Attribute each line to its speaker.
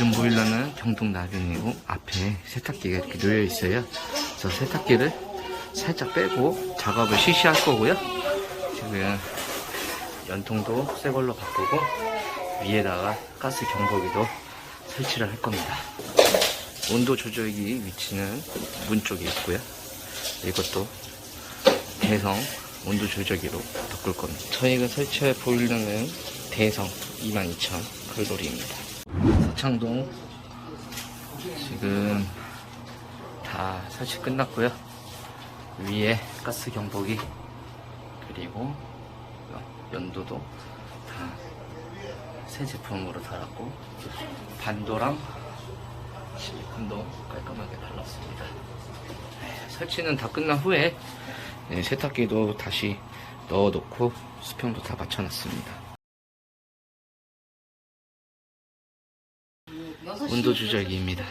Speaker 1: 지금 보일러는 경동 나변이고 앞에 세탁기가 이렇게 놓여 있어요. 저 세탁기를 살짝 빼고 작업을 실시할 거고요. 지금 연통도 새 걸로 바꾸고 위에다가 가스 경보기도 설치를 할 겁니다. 온도 조절기 위치는 문 쪽에 있고요. 이것도 대성 온도 조절기로 바꿀 겁니다. 저희가 설치할 보일러는 대성 22,000 글돌이입니다. 서창동 지금 다 설치 끝났고요. 위에 가스 경보기 그리고 연도도 다 새 제품으로 달았고 반도랑 실리콘도 깔끔하게 발랐습니다. 네, 설치는 다 끝난 후에 네, 세탁기도 다시 넣어놓고 수평도 다 맞춰놨습니다. 온도 조절기입니다.